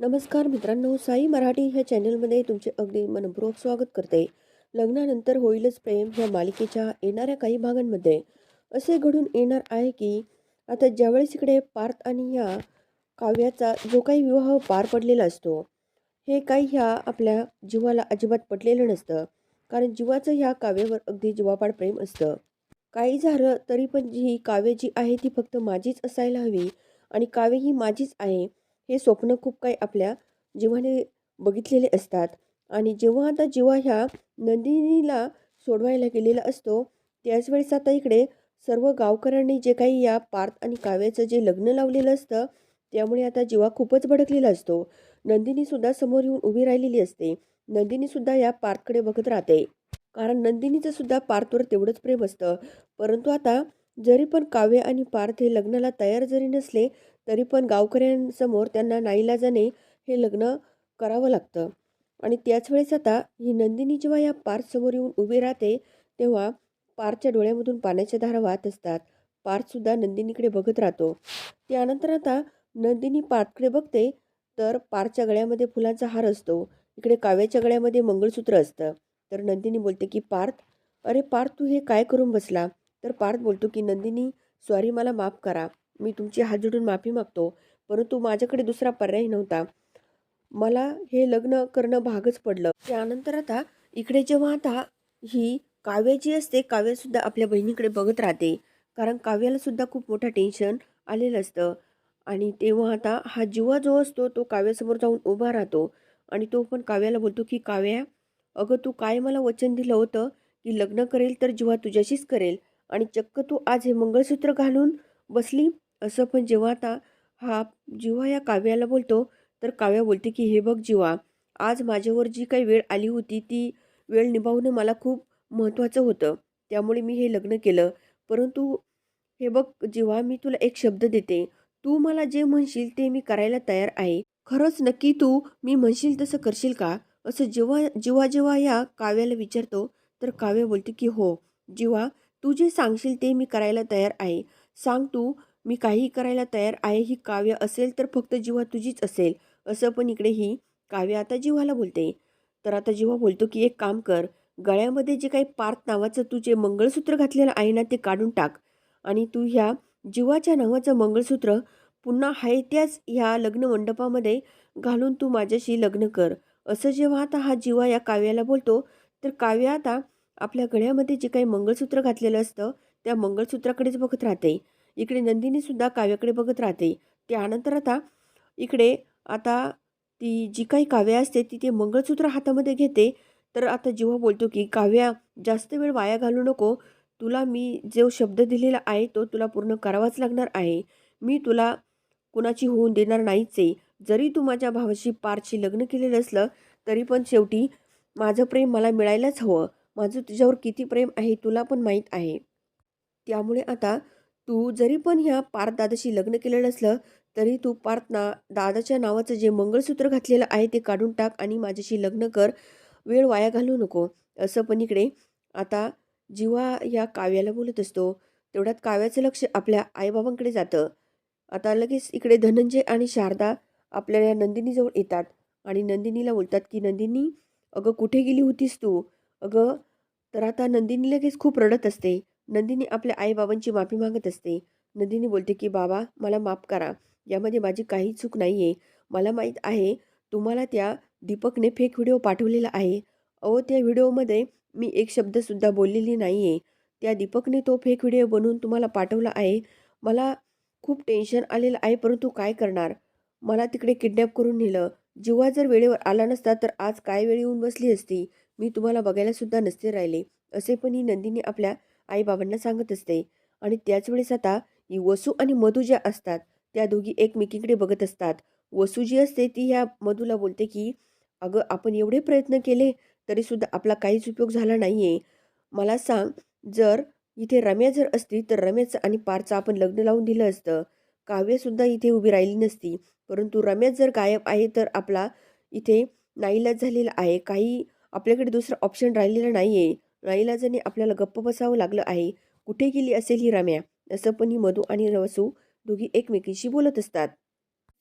नमस्कार मित्रांनो साई मराठी ह्या चॅनलमध्ये तुमचे अगदी मनपूर्वक स्वागत करते. लग्नानंतर होईलच प्रेम ह्या मालिकेच्या येणाऱ्या काही भागांमध्ये. असे घडून येणार आहे की आता ज्यावेळेस इकडे पार्थ आणि ह्या काव्याचा जो काही विवाह पार पडलेला असतो हे काही ह्या आपल्या जीवाला अजिबात पटलेलं नसतं. कारण जीवाचं ह्या काव्यावर अगदी जीवापाड प्रेम असतं. काही झालं तरी पण जी काव्य जी आहे ती फक्त माझीच असायला हवी आणि काव्य ही माझीच आहे. हे स्वप्न खूप काही आपल्या जीवाने बघितलेले असतात. आणि जेव्हा आता जीवा ह्या नंदिनीला सोडवायला गेलेला असतो त्याचवेळेस आता इकडे सर्व गावकऱ्यांनी जे काही या पार्थ आणि काव्याचं जे लग्न लावलेलं असतं त्यामुळे आता जीवा खूपच भडकलेला असतो. नंदिनीसुद्धा समोर येऊन उभी राहिलेली असते. नंदिनीसुद्धा या पार्थकडे बघत राहते. कारण नंदिनीचं सुद्धा पार्थवर तेवढंच प्रेम असतं. परंतु आता जरी पण काव्य आणि पार्थ हे लग्नाला तयार जरी नसले तरी पण गावकऱ्यांसमोर त्यांना नाईलाजाने हे लग्न करावं लागतं. आणि त्याच वेळेस आता ही नंदिनी जेव्हा या पार्थसमोर येऊन उभी राहते तेव्हा पार्थच्या डोळ्यामधून पाण्याच्या धारा वाहत असतात. पार्थसुद्धा नंदिनीकडे बघत राहतो. त्यानंतर आता नंदिनी पार्थकडे बघते तर पार्थच्या गळ्यामध्ये फुलांचा हार असतो. इकडे काव्याच्या गळ्यामध्ये मंगळसूत्र असतं. तर नंदिनी बोलते की पार्थ अरे पार्थ तू हे काय करून बसला? तर पार्थ बोलतो की नंदिनी सॉरी मला माफ करा. मी तुमची हात जोडून माफी मागतो. परंतु माझ्याकडे दुसरा पर्याय नव्हता. मला हे लग्न करणं भागच पडलं. त्यानंतर आता इकडे जेव्हा आता ही काव्य जी असते काव्यसुद्धा आपल्या बहिणीकडे बघत राहते. कारण काव्यालासुद्धा खूप मोठं टेन्शन आलेलं असतं. आणि तेव्हा आता हा जीवा जो असतो तो काव्यासमोर जाऊन उभा राहतो. आणि तो पण काव्याला बोलतो की काव्या अगं तू काय मला वचन दिलं होतं की लग्न करेल तर जीवा तुझ्याशीच करेल. आणि चक्क तू आज हे मंगळसूत्र घालून बसली असं पण जेव्हा आता हा जेव्हा या काव्याला बोलतो तर काव्या बोलते की हे बघ जीवा आज माझ्यावर जी काही वेळ आली होती ती वेळ निभावणं मला खूप महत्त्वाचं होतं. त्यामुळे मी हे लग्न केलं. परंतु हे बघ जेव्हा मी तुला एक शब्द देते. तू मला जे म्हणशील ते मी करायला तयार आहे. खरंच नक्की तू मी म्हणशील तसं करशील का? असं जेव्हा जेव्हा जेव्हा या काव्याला विचारतो तर काव्य बोलते की हो जिवा तू जे सांगशील ते मी करायला तयार आहे. सांग तू मी काही करायला तयार आहे ही काव्य असेल तर फक्त जीवा तुझीच असेल असं पण इकडे ही काव्य आता जीवाला बोलते. तर आता जीवा बोलतो की एक काम कर गळ्यामध्ये जे काही पार्थ नावाचं तू जे मंगळसूत्र घातलेलं आहे ना ते काढून टाक. आणि तू ह्या जीवाच्या नावाचं मंगळसूत्र पुन्हा आहे त्याच ह्या लग्न मंडपामध्ये घालून तू माझ्याशी लग्न कर. असं जेव्हा आता हा जीवा या काव्याला बोलतो तर काव्य आता आपल्या गळ्यामध्ये जे काही मंगळसूत्र घातलेलं असतं त्या मंगळसूत्राकडेच बघत राहते. इकडे नंदिनीसुद्धा काव्याकडे बघत राहते. त्यानंतर आता इकडे आता ती जी काही काव्य असते ती ते मंगळसूत्र हातामध्ये घेते. तर आता जेव्हा बोलतो की काव्या जास्त वेळ वाया घालू नको. तुला मी जो शब्द दिलेला आहे तो तुला पूर्ण करावाच लागणार आहे. मी तुला कुणाची होऊन देणार नाहीच आहे. जरी तू माझ्या भावाशी पारशी लग्न केलेलं असलं तरी पण शेवटी माझं प्रेम मला मिळायलाच हवं. माझं तुझ्यावर किती प्रेम आहे तुला पण माहीत आहे. त्यामुळे आता तू जरी पण ह्या पार्थ दादाशी लग्न केलं असलं तरी तू पार्थ ना दादाच्या नावाचं जे मंगळसूत्र घातलेलं आहे ते काढून टाक आणि माझ्याशी लग्न कर. वेळ वाया घालू नको. असं पण इकडे. आता जीवा या काव्याला बोलत असतो तेवढ्यात काव्याचं लक्ष आपल्या आईबाबांकडे जातं. आता लगेच इकडे धनंजय आणि शारदा आपल्या या नंदिनीजवळ येतात आणि नंदिनीला बोलतात की नंदिनी अगं कुठे गेली होतीस तू? अगं तर आता नंदिनी लगेच खूप रडत असते. नंदिनी आपल्या आईबाबांची माफी मागत असते. नंदिनी बोलते की बाबा मला माफ करा. यामध्ये माझी काही चूक नाही आहे मला माहीत आहे तुम्हाला त्या दीपकने फेक व्हिडिओ पाठवलेला आहे. अहो त्या व्हिडिओमध्ये मी एक शब्दसुद्धा बोललेली नाही आहे त्या दीपकने तो फेक व्हिडिओ बनवून तुम्हाला पाठवला आहे. मला खूप टेन्शन आलेलं आहे परंतु काय करणार? मला तिकडे किडनॅप करून नेलं. जेव्हा जर वेळेवर आला नसता तर आज काय वेळ येऊन बसली असती? मी तुम्हाला बघायलासुद्धा नसते राहिले. असे पण ही नंदिनी आपल्या आईबाबांना सांगत असते. आणि त्याच वेळेस आता वसू आणि मधू ज्या असतात त्या दोघी एकमेकींकडे बघत असतात. वसू जी असते ती ह्या मधूला बोलते की अगं आपण एवढे प्रयत्न केले तरीसुद्धा आपला काहीच उपयोग झाला नाही आहे मला सांग जर इथे रम्या जर असती तर रम्याचं आणि पारचं आपण लग्न लावून दिलं असतं. काव्यसुद्धा इथे उभी राहिली नसती. परंतु रम्या जर गायब आहे तर आपला इथे नाईलाज झालेला आहे. काही आपल्याकडे दुसरं ऑप्शन राहिलेला नाही आहे नाईलाजाने आपल्याला गप्प बसावं लागलं आहे. कुठे गेली असेल ही रम्या? असं पण ही मधू आणि रवसू दोघी एकमेकीशी बोलत असतात.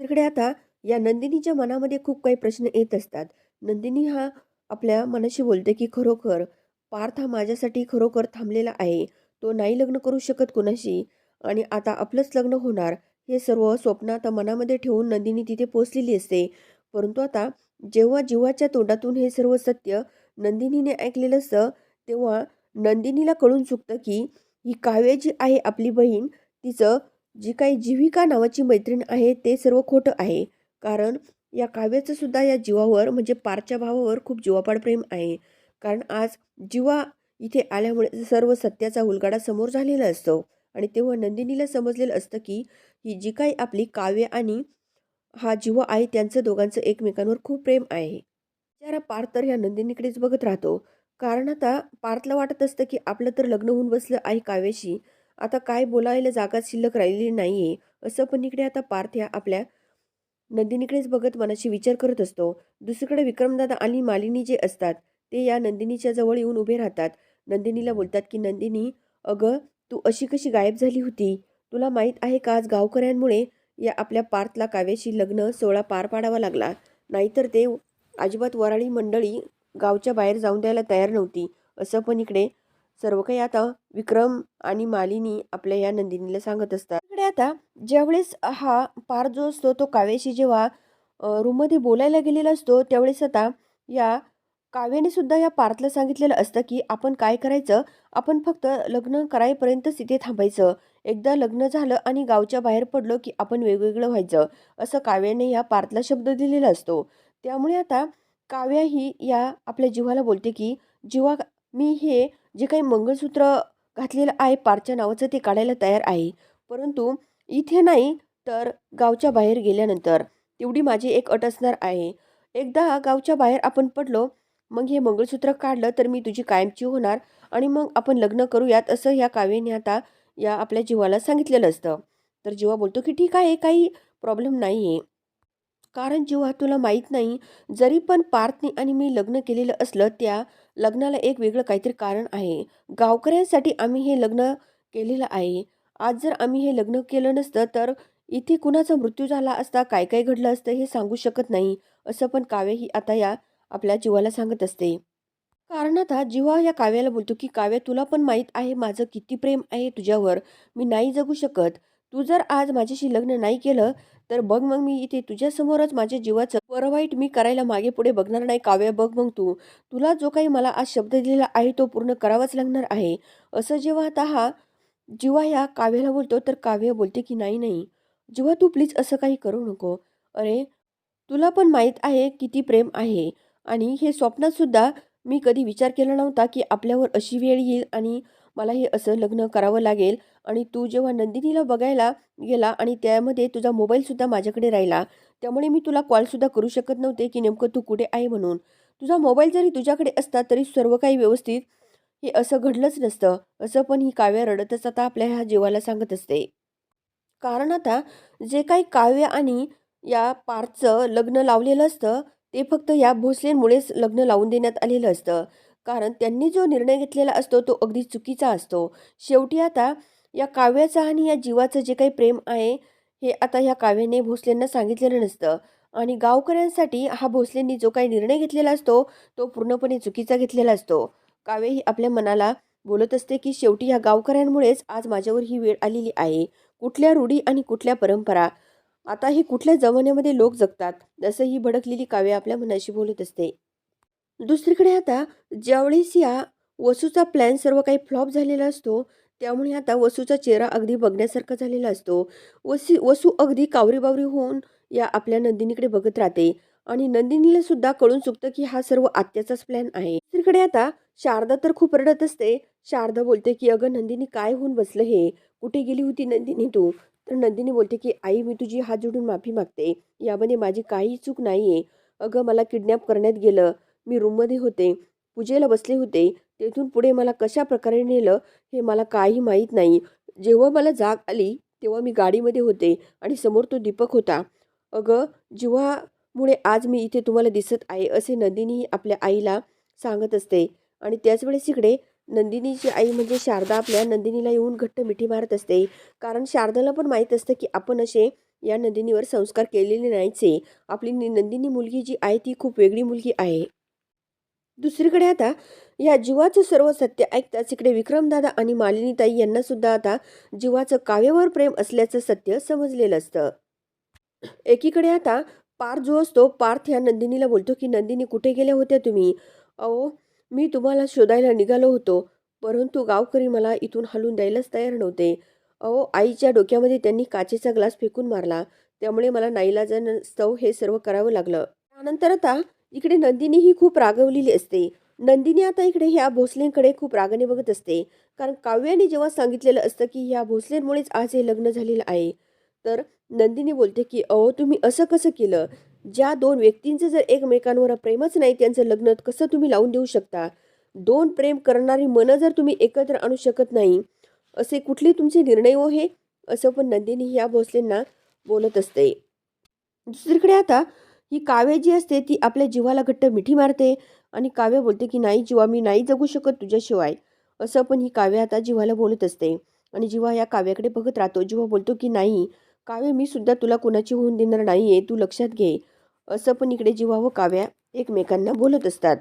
तिकडे आता या नंदिनीच्या मनामध्ये खूप काही प्रश्न येत असतात. नंदिनी हा आपल्या मनाशी बोलते की खरोखर पार्थ हा माझ्यासाठी खरोखर थांबलेला आहे. तो नाही लग्न करू शकत कुणाशी. आणि आता आपलंच लग्न होणार. हे सर्व स्वप्न आता मनामध्ये ठेवून नंदिनी तिथे पोचलेली असते. परंतु आता जेव्हा जीवाच्या तोंडातून हे सर्व सत्य नंदिनीने ऐकलेलं असतं तेव्हा नंदिनीला कळून चुकतं की ही काव्य जी आहे आपली बहीण तिचं जी काही जीविका नावाची मैत्रीण आहे ते सर्व खोटं आहे. कारण या काव्याचं सुद्धा या जीवावर म्हणजे पारच्या भावावर खूप जीवापाड प्रेम आहे. कारण आज जीवा इथे आल्यामुळे सर्व सत्याचा उलगाडा समोर झालेला असतो. आणि तेव्हा नंदिनीला समजलेलं असतं की ही जी काही आपली काव्य आणि हा जीवा आहे त्यांचं दोघांचं एकमेकांवर खूप प्रेम आहे. जरा पार तर ह्या नंदिनीकडेच बघत राहतो. कारण आता पार्थला वाटत असतं की आपलं तर लग्न होऊन बसलं आहे काव्याशी. आता काय बोलायला जागा शिल्लक राहिलेली नाही आहे असं पण इकडे आता पार्थ ह्या आपल्या नंदिनीकडेच बघत मनाशी विचार करत असतो. दुसरीकडे विक्रमदादा आणि मालिनी जे असतात ते या नंदिनीच्या जवळ येऊन उभे राहतात. नंदिनीला बोलतात की नंदिनी अगं तू अशी कशी गायब झाली होती? तुला माहीत आहे का आज गावकऱ्यांमुळे या आपल्या पार्थला काव्याशी लग्न सोहळा पार पाडावा लागला? नाहीतर ते अजिबात वराळी मंडळी गावच्या बाहेर जाऊन द्यायला तयार नव्हती. असं पण इकडे सर्व काही आता विक्रम आणि मालिनी आपल्या या नंदिनीला सांगत असतात. इकडे आता ज्यावेळेस हा पार जो असतो तो काव्याशी जेव्हा रूममध्ये बोलायला गेलेला असतो त्यावेळेस आता या काव्याने सुद्धा या पार्थला सांगितलेलं असतं की आपण काय करायचं? आपण फक्त लग्न करायपर्यंतच तिथे थांबायचं. एकदा लग्न झालं आणि गावच्या बाहेर पडलो की आपण वेगवेगळं व्हायचं असं काव्याने या पार्थला शब्द दिलेला असतो. त्यामुळे आता काव्या ही या आपल्या जीवाला बोलते की जीवा मी हे जे काही मंगळसूत्र घातलेलं आहे पारच्या नावाचं ते काढायला तयार आहे. परंतु इथे नाही तर गावच्या बाहेर गेल्यानंतर तेवढी माझी एक अट असणार आहे. एकदा गावच्या बाहेर आपण पडलो मग हे मंगळसूत्र काढलं तर मी तुझी कायमची होणार आणि मग आपण लग्न करूयात असं ह्या काव्याने आता या आपल्या जीवाला सांगितलेलं असतं. तर जीवा बोलतो की ठीक आहे काही प्रॉब्लेम नाही आहे कारण जेव्हा तुला माहीत नाही जरी पण पार्थनी आणि मी लग्न केलेलं असलं त्या लग्नाला एक वेगळं काहीतरी कारण आहे. गावकऱ्यांसाठी आम्ही हे लग्न केलेलं आहे. आज जर आम्ही हे लग्न केलं नसतं तर इथे कुणाचा मृत्यू झाला असता काय काय घडलं असतं हे सांगू शकत नाही असं पण काव्य ही आता या आपल्या जीवाला सांगत असते. कारण आता जीवा या काव्याला बोलतो की काव्य तुला पण माहीत आहे माझं किती प्रेम आहे तुझ्यावर मी नाही जगू शकत. तू जर आज माझ्याशी लग्न नाही केलं तर बघ मग मी इथे तुझ्यासमोरच माझ्या जीवाचं बरं वाईट मी करायला मागे पुढे बघणार नाही काव्य. बघ मग तू. तुला जो काही मला आज शब्द दिलेला आहे तो पूर्ण करावाच लागणार आहे. असं जेव्हा आता हा जीवा या काव्याला बोलतो तर काव्य बोलते की नाही नाही. जेव्हा तू प्लीज असं काही करू नको. अरे तुला पण माहीत आहे किती प्रेम आहे. आणि हे स्वप्नातसुद्धा मी कधी विचार केला नव्हता की आपल्यावर अशी वेळ येईल आणि मला हे असं लग्न करावं लागेल. आणि तू जेव्हा नंदिनीला बघायला गेला आणि त्यामध्ये तुझा मोबाईलसुद्धा माझ्याकडे राहिला त्यामुळे मी तुला कॉलसुद्धा करू शकत नव्हते की नेमकं तू कुठे आहे म्हणून. तुझा मोबाईल जरी तुझ्याकडे असता तरी सर्व काही व्यवस्थित. हे असं घडलंच नसतं. असं पण ही काव्य रडतच आता आपल्या ह्या जीवाला सांगत असते. कारण आता जे काही काव्य आणि या पार्थचं लग्न लावलेलं असतं ते फक्त या भोसलेंमुळेच लग्न लावून देण्यात आलेलं असतं. कारण त्यांनी जो निर्णय घेतलेला असतो तो अगदी चुकीचा असतो. शेवटी आता या काव्याचं आणि या जीवाचं जे काही प्रेम आहे हे आता ह्या काव्याने भोसलेंना सांगितलेलं नसतं. आणि गावकऱ्यांसाठी हा भोसलेंनी जो काही निर्णय घेतलेला असतो तो पूर्णपणे चुकीचा घेतलेला असतो. काव्य ही आपल्या मनाला बोलत असते की शेवटी ह्या गावकऱ्यांमुळेच आज माझ्यावर ही वेळ आलेली आहे. कुठल्या रूढी आणि कुठल्या परंपरा? आता ही कुठल्या जमान्यामध्ये लोक जगतात? जसं ही भडकलेली काव्य आपल्या मनाशी बोलत असते. दुसरीकडे आता ज्यावेळेस या वसूचा प्लॅन सर्व काही फ्लॉप झालेला असतो त्यामुळे आता वसूचा चेहरा अगदी बघण्यासारखा झालेला असतो. वसी वसू अगदी कावरीबावरी होऊन या आपल्या नंदिनीकडे बघत राहते. आणि नंदिनीला सुद्धा कळून चुकतं की हा सर्व आत्याचाच प्लॅन आहे. दुसरीकडे आता शारदा तर खूप रडत असते. शारदा बोलते की अगं नंदिनी काय होऊन बसलं हे? कुठे गेली होती नंदिनी तू? तर नंदिनी बोलते की आई मी तुझी हात जोडून माफी मागते. यामध्ये माझी काही चूक नाही आहे अगं मला किडनॅप करण्यात गेलं. मी रूममध्ये होते. पूजेला बसले होते. तेथून पुढे मला कशा प्रकारे नेलं हे मला काही माहीत नाही. जेव्हा मला जाग आली तेव्हा मी गाडीमध्ये होते आणि समोर तो दीपक होता. अगं जेव्हामुळे आज मी इथे तुम्हाला दिसत आहे असे नंदिनी आपल्या आईला सांगत असते. आणि त्याच वेळेस इकडे नंदिनीची आई म्हणजे शारदा आपल्या नंदिनीला येऊन घट्ट मिठी मारत असते. कारण शारदाला पण माहीत असतं की आपण असे या नंदिनीवर संस्कार केलेले नाहीचे. आपली नि- नंदिनी मुलगी जी आहे ती खूप वेगळी मुलगी आहे. दुसरीकडे आता या जीवाचं सर्व सत्य ऐकताच इकडे विक्रमदादा आणि मालिनीताई यांना सुद्धा आता जीवाचं काव्यावर प्रेम असल्याचं सत्य समजलेलं असतं. एकीकडे आता पार्थ जो असतो पार्थ ह्या नंदिनीला बोलतो की नंदिनी कुठे गेल्या होत्या तुम्ही? अहो मी तुम्हाला शोधायला निघालो होतो परंतु गावकरी मला इथून हलून द्यायलाच तयार नव्हते. अहो आईच्या डोक्यामध्ये त्यांनी काचेचा ग्लास फेकून मारला त्यामुळे मला नाईलाजास्तव हे सर्व करावं लागलं. त्यानंतर आता इकडे नंदिनी ही खूप रागवलेली असते. नंदिनी आता इकडे ह्या भोसलेंकडे खूप रागाने बघत असते. कारण काव्याने जेव्हा सांगितलेलं असतं की ह्या भोसलेंमुळेच आज हे लग्न झालेलं आहे. तर नंदिनी बोलते की अहो तुम्ही असं कसं केलं? ज्या दोन व्यक्तींचं जर एकमेकांवर प्रेमच नाही त्यांचं लग्न कसं तुम्ही लावून देऊ शकता? दोन प्रेम करणारी मनं जर तुम्ही एकत्र आणू शकत नाही असे कुठले तुमचे निर्णय हो हे? असं पण नंदिनी ह्या भोसलेंना बोलत असते. दुसरीकडे आता ही काव्य जी असते ती आपल्या जीवाला घट्ट मिठी मारते आणि काव्य बोलते की नाही जीवा मी नाही जगू शकत तुझ्याशिवाय. असं पण ही काव्य आता जीवाला बोलत असते. आणि जीवा या काव्याकडे बघत राहतो. जीवा बोलतो की नाही काव्य मी सुद्धा तुला कुणाची होऊन देणार नाही आहे तू लक्षात घे. असं पण इकडे जीवा व काव्या एकमेकांना बोलत असतात.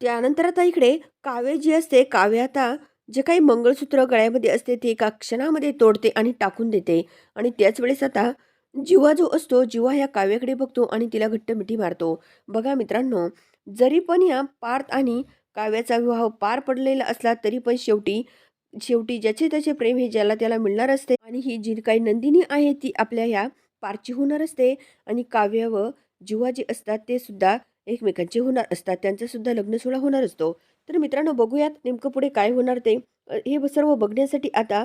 त्यानंतर आता इकडे काव्य जी असते काव्य आता जे काही मंगळसूत्र गळ्यामध्ये असते ते एका क्षणामध्ये तोडते आणि टाकून देते. आणि त्याच वेळेस आता जीवा जो असतो जीवा ह्या काव्याकडे बघतो आणि तिला घट्ट मिठी मारतो. बघा मित्रांनो जरी पण या पार्थ आणि काव्याचा विवाह पार पडलेला असला तरी पण शेवटी शेवटी ज्याचे त्याचे प्रेम हे ज्याला त्याला मिळणार असते आणि ही जी काही नंदिनी आहे ती आपल्या ह्या पारची होणार असते आणि काव्य व जीवा जे असतात ते सुद्धा एकमेकांचे होणार असतात. त्यांचा सुद्धा लग्न सोहळा होणार असतो. तर मित्रांनो बघूयात नेमकं पुढे काय होणार ते. हे सर्व बघण्यासाठी आता